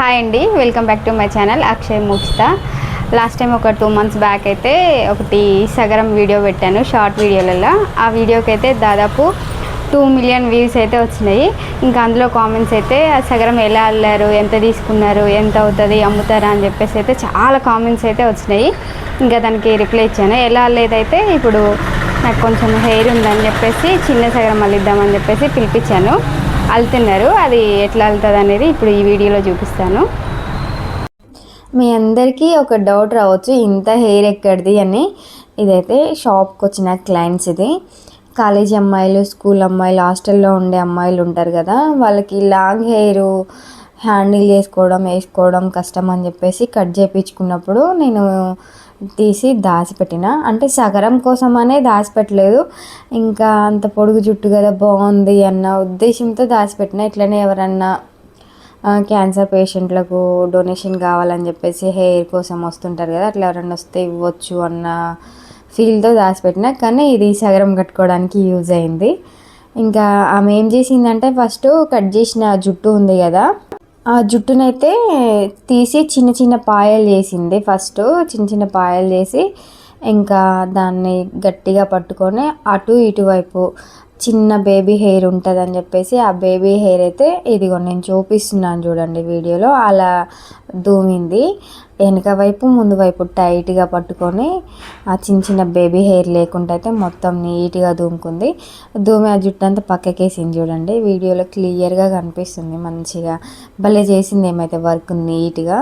Hi అండి welcome back to my channel Akshay ముక్స్తా last time ఒక two months back అయితే ఒకటి సగరం వీడియో పెట్టాను షార్ట్ వీడియోలలో ఆ వీడియోకి అయితే దాదాపు టూ మిలియన్ వ్యూస్ అయితే వచ్చినాయి. ఇంకా అందులో కామెంట్స్ అయితే ఆ సగరం ఎలా అల్లారు ఎంత తీసుకున్నారు ఎంత అవుతుంది అమ్ముతారా? అని చెప్పేసి అయితే చాలా కామెంట్స్ అయితే వచ్చినాయి. ఇంకా దానికి రిప్లై ఇచ్చాను. ఎలా అల్లేదైతే ఇప్పుడు నాకు కొంచెం హెయిర్ ఉందని చెప్పేసి చిన్న సగరం అల్లిద్దామని చెప్పేసి పిలిపించాను. అల్తున్నారు అది ఎట్లా అల్లుతుంది అనేది ఇప్పుడు ఈ వీడియోలో చూపిస్తాను. మీ అందరికీ ఒక డౌట్ రావచ్చు ఇంత హెయిర్ ఎక్కడిది అని. ఇదైతే షాప్కి వచ్చిన క్లయింట్స్ ఇది. కాలేజీ అమ్మాయిలు స్కూల్ అమ్మాయిలు హాస్టల్లో ఉండే అమ్మాయిలు ఉంటారు కదా వాళ్ళకి లాంగ్ హెయిర్ హ్యాండిల్ చేసుకోవడం వేసుకోవడం కష్టం అని చెప్పేసి కట్ చేయించుకున్నప్పుడు నేను తీసి దాచిపెట్టిన. అంటే సగరం కోసం అనే దాచిపెట్టలేదు. ఇంకా అంత పొడుగు జుట్టు కదా బాగుంది అన్న ఉద్దేశంతో దాచిపెట్టిన. ఇట్లనే ఎవరన్నా క్యాన్సర్ పేషెంట్లకు డొనేషన్ కావాలని చెప్పేసి హెయిర్ కోసం వస్తుంటారు కదా అట్లా ఎవరైనా వస్తే ఇవ్వచ్చు అన్న ఫీల్తో దాచిపెట్టిన. కానీ ఇది సగరం కట్టుకోవడానికి యూజ్ అయింది. ఇంకా ఆమె ఏం చేసిందంటే ఫస్ట్ కట్ చేసిన జుట్టు ఉంది కదా ఆ జుట్టునైతే తీసి చిన్న చిన్న పాయలు చేసింది ఫస్ట్. చిన్న చిన్న పాయలు చేసి ఇంకా దాన్ని గట్టిగా పట్టుకొని అటు ఇటువైపు చిన్న బేబీ హెయిర్ ఉంటుంది అని చెప్పేసి ఆ బేబీ హెయిర్ అయితే ఇదిగో నేను చూపిస్తున్నాను చూడండి వీడియోలో. అలా దూమింది. వెనుక వైపు ముందు వైపు టైట్గా పట్టుకొని ఆ చిన్న చిన్న బేబీ హెయిర్ లేకుండా అయితే మొత్తం నీట్గా దూముకుంది. దూమి ఆ జుట్టు అంతా పక్కకేసింది చూడండి. వీడియోలో క్లియర్గా కనిపిస్తుంది మంచిగా. భలే చేసింది ఏమైతే వర్క్ నీట్గా.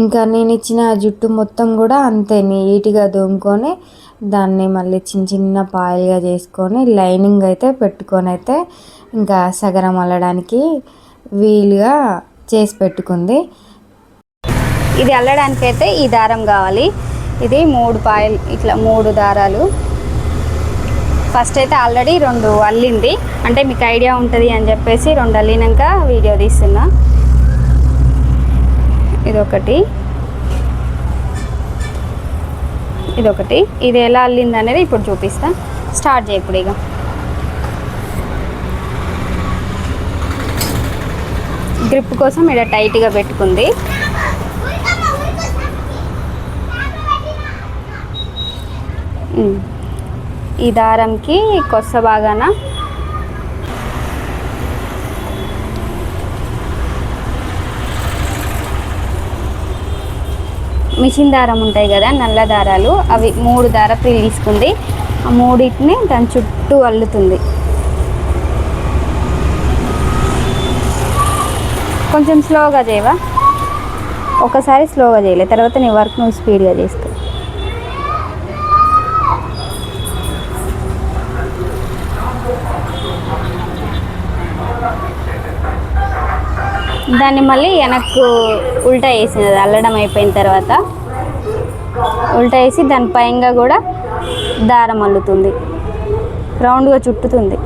ఇంకా నేను ఇచ్చిన ఆ జుట్టు మొత్తం కూడా అంతే నీట్గా దోముకొని దాన్ని మళ్ళీ చిన్న చిన్న పాయలుగా చేసుకొని లైనింగ్ అయితే పెట్టుకొని అయితే ఇంకా సగరం అల్లడానికి వీలుగా చేసి పెట్టుకుంది. ఇది అల్లడానికి అయితే ఈ దారం కావాలి. ఇది మూడు పాయలు ఇట్లా మూడు దారాలు. ఫస్ట్ అయితే ఆల్రెడీ రెండు అల్లింది. అంటే మీకు ఐడియా ఉంటుంది అని చెప్పేసి రెండు అల్లినాక వీడియో తీస్తున్నా. ఇదొకటి. ఇదొకటి. ఇది ఎలా అల్లింది అనేది ఇప్పుడు చూపిస్తా. స్టార్ట్ చేయ ఇప్పుడు ఇక. గ్రిప్ కోసం ఇక్కడ టైట్గా పెట్టుకుంది. ఈ దారంకి కొత్త బాగాన? మిషన్ దారం ఉంటాయి కదా నల్ల దారాలు. అవి మూడు దారపులు తీసుకుంది. ఆ మూడింటిని దాని చుట్టూ అల్లుతుంది. కొంచెం స్లోగా చేయవా? ఒకసారి స్లోగా చేయలే తర్వాత నీ వర్క్ నువ్వు స్పీడ్గా చేసుకో దాన్ని మళ్ళీ వెనక్కు ఉల్టా వేసింది అది అల్లడం అయిపోయిన తర్వాత. ఉల్టా వేసి దాని పైన కూడా దారం అల్లుతుంది. రౌండ్గా చుట్టుతుంది.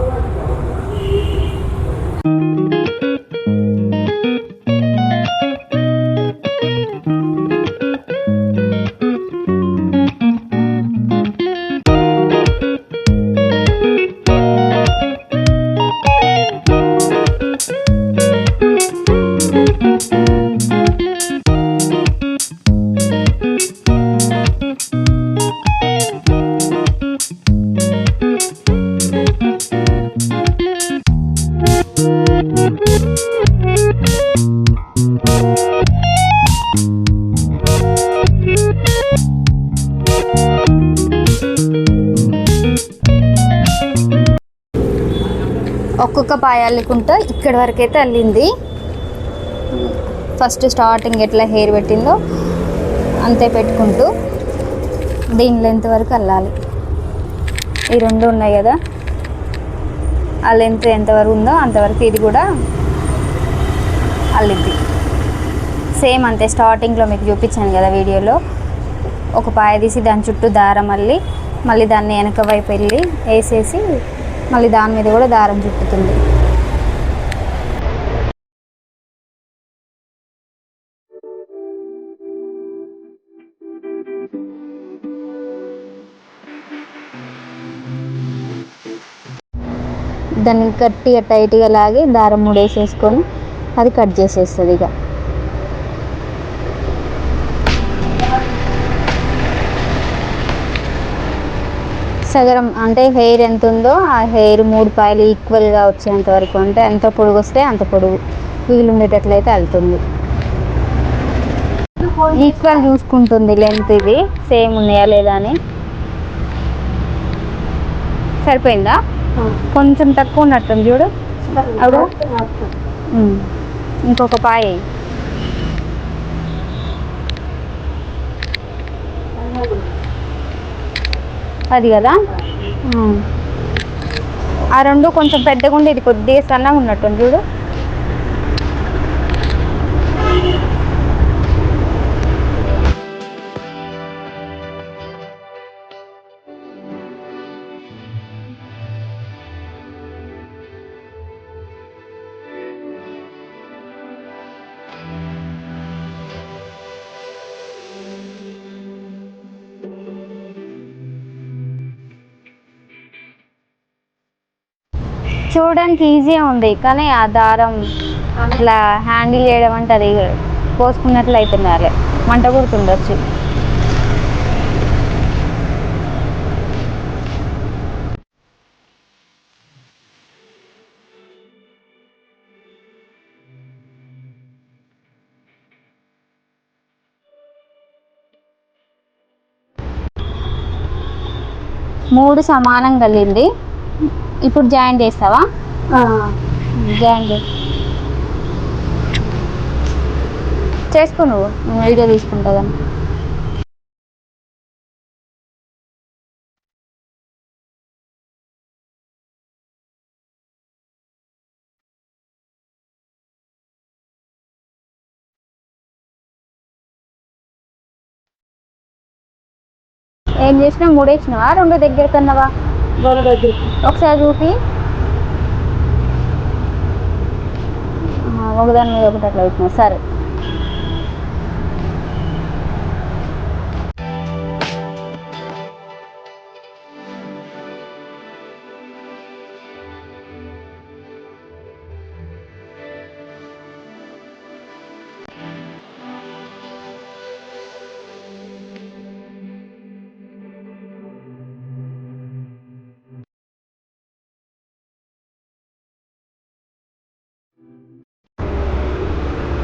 ఒక్కొక్క పాయ అల్లుకుంటూ ఇక్కడి వరకు అయితే అల్లింది. ఫస్ట్ స్టార్టింగ్ ఎట్లా హెయిర్ పెట్టిందో అంతే పెట్టుకుంటూ దీని లెంత్ వరకు అల్లాలి. ఈ రెండు ఉన్నాయి కదా. ఆ లెంత్ ఎంతవరకు ఉందో అంతవరకు ఇది కూడా అల్లిద్ది సేమ్ అంతే స్టార్టింగ్లో మీకు చూపించాను కదా వీడియోలో. ఒక పాయ తీసి దాని చుట్టూ దారం అల్లి మళ్ళీ దాన్ని వెనక వైపు వెళ్ళి వేసేసి మళ్ళీ దాని మీద కూడా దారం చుట్టుతుంది. దాన్ని గట్టిగా టైట్గా లాగి దారం ముడేసేసుకొని అది కట్ చేసేస్తుంది ఇక. సగరం అంటే హెయిర్ ఎంత ఉందో ఆ హెయిర్ మూడు పాయలు ఈక్వల్గా వచ్చేంత వరకు అంటే ఎంత పొడుగు వస్తే అంత పొడుగు. వీలు ఉండేటట్లయితే వెళ్తుంది. ఈక్వల్ చూసుకుంటుంది లెంత్ ఇది. సేమ్ ఉన్నాయా లేదా అని. సరిపోయిందా? కొంచెం తక్కువ ఉన్నట్టుంది చూడు. అప్పుడు. ఇంకొక పాయ. అది కదా. ఆ రెండు కొంచెం పెద్దగా ఉండి ఇది కొద్దిగా సన్నగా ఉన్నట్టుంది చూడు చూడడానికి ఈజీ ఉంది కానీ ఆ దారం అట్లా హ్యాండిల్ చేయడం అంటే అది కోసుకున్నట్లు అవుతున్నారు మంట గుర్తుండొచ్చు మూడు సమానం కలిగింది. ఇప్పుడు జాయిన్ చేస్తావా? జాయిన్ చే చేసుకో నువ్వు నేను వీడియో తీసుకుంటా కానీ ఏం చేసినావు మూడు వేసినావా రెండు దగ్గర కన్నావా ఒకసారి చూపి. ఒకదాని మీద ఒకటి అట్లా పెట్టినా. సరే.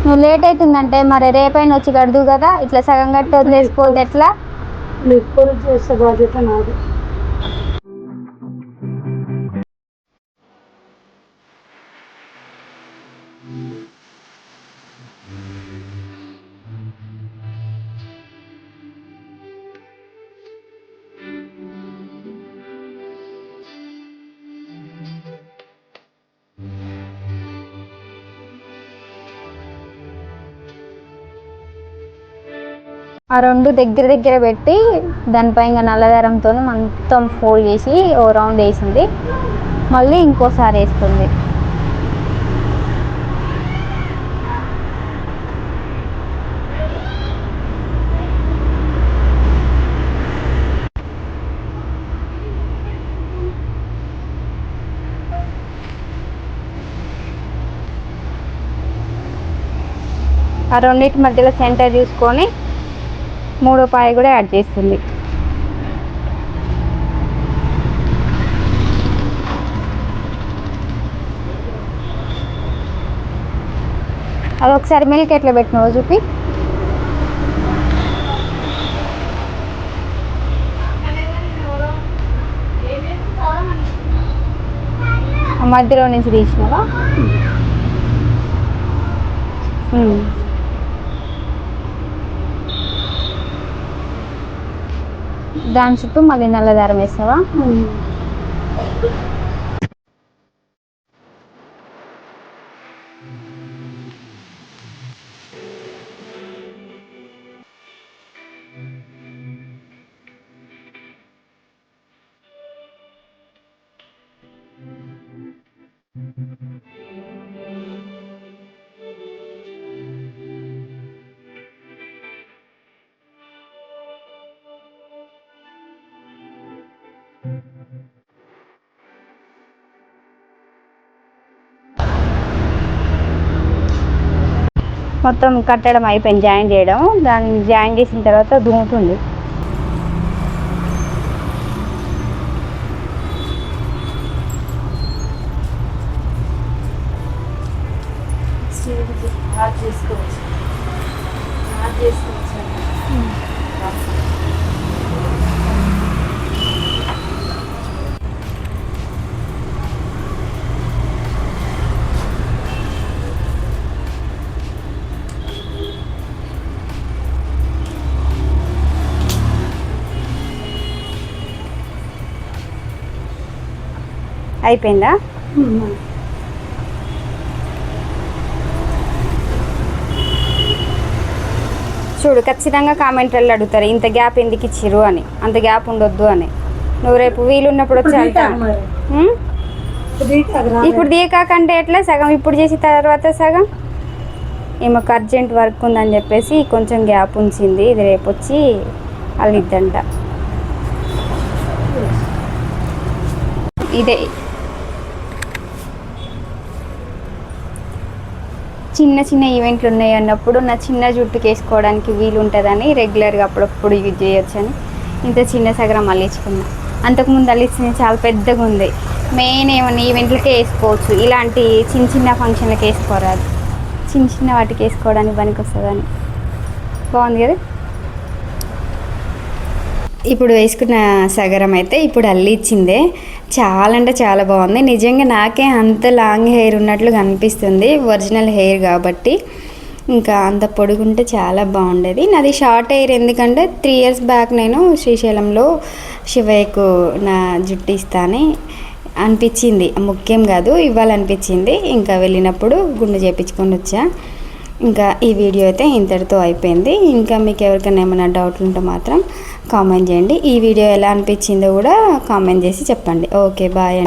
నువ్వు లేట్ అవుతుందంటే మరి రేపైనా వచ్చి కడదు కదా? ఇట్లా సగం కట్టి వదిలేసిపోతే ఎట్లా? లిక్విడ్ చేసే బాధ్యత నాది. ఆ రెండు దగ్గర దగ్గర పెట్టి దానిపై ఇంకా నల్లదారంతో మొత్తం ఫోల్డ్ చేసి ఓ రౌండ్ వేసింది. మళ్ళీ ఇంకోసారి వేస్తుంది. ఆ రెండింటి మధ్యలో సెంటర్ చూసుకొని మూడో పాయ కూడా యాడ్ చేస్తుంది. అది ఒకసారి మిల్క్ ఎట్లా పెట్టినావో చూపి మధ్యలో నుంచి తీసినావా? దాని చుట్టూ మళ్ళీ నల్ల దారం వేస్తావా మొత్తం కట్టడం అయిపోయింది జాయిన్ చేయడం. దాన్ని జాయిన్ చేసిన తర్వాత దూముతుంది చేసుకోవచ్చు. అయిపోయిందా? చూడు ఖచ్చితంగా కామెంట్లలో అడుగుతారు ఇంత గ్యాప్ ఎందుకు ఇచ్చిర్రు అని. అంత గ్యాప్ ఉండొద్దు అని. నువ్వు రేపు వీలున్నప్పుడు వచ్చి? ఇప్పుడు దీకాకంటే ఎట్లా? సగం ఇప్పుడు చేసిన తర్వాత సగం? ఈమెకు అర్జెంట్ వర్క్ ఉందని చెప్పేసి కొంచెం గ్యాప్ ఉంచింది. ఇది రేపు వచ్చి అల్లిద్దంట. ఇదే చిన్న చిన్న ఈవెంట్లు ఉన్నాయి అన్నప్పుడు నా చిన్న జుట్టుకి వేసుకోవడానికి వీలు ఉంటుందని రెగ్యులర్గా అప్పుడప్పుడు యూజ్ చేయొచ్చని ఇంత చిన్న సగరం అల్లించుకున్నా. అంతకుముందు అల్లించింది చాలా పెద్దగా ఉంది మెయిన్ ఏమన్నా ఈవెంట్లకే వేసుకోవచ్చు. ఇలాంటి చిన్న చిన్న ఫంక్షన్లకి వేసుకోరాదు చిన్న చిన్న వాటికి వేసుకోవడానికి పనికి వస్తుందని బాగుంది కదా? ఇప్పుడు వేసుకున్న సగరం అయితే ఇప్పుడు అల్లిచ్చిందే చాలా అంటే చాలా బాగుంది. నిజంగా నాకే అంత లాంగ్ హెయిర్ ఉన్నట్లు కనిపిస్తుంది. ఒరిజినల్ హెయిర్ కాబట్టి ఇంకా అంత పొడుగుంటే చాలా బాగుండేది. నాది షార్ట్ హెయిర్ ఎందుకంటే త్రీ ఇయర్స్ బ్యాక్ నేను శ్రీశైలంలో శివయ్యకు నా జుట్టు ఇస్తాను అనిపించింది. ముఖ్యం కాదు ఇవ్వాలనిపించింది. ఇంకా వెళ్ళినప్పుడు గుండు చేపించుకొని వచ్చా. ఇంకా ఈ వీడియో అయితే ఇంతటితో అయిపోయింది. ఇంకా మీకు ఎవరికైనా ఏమైనా డౌట్లు ఉంటే మాత్రం కామెంట్ చేయండి. ఈ వీడియో ఎలా అనిపించిందో కూడా కామెంట్ చేసి చెప్పండి. Okay bye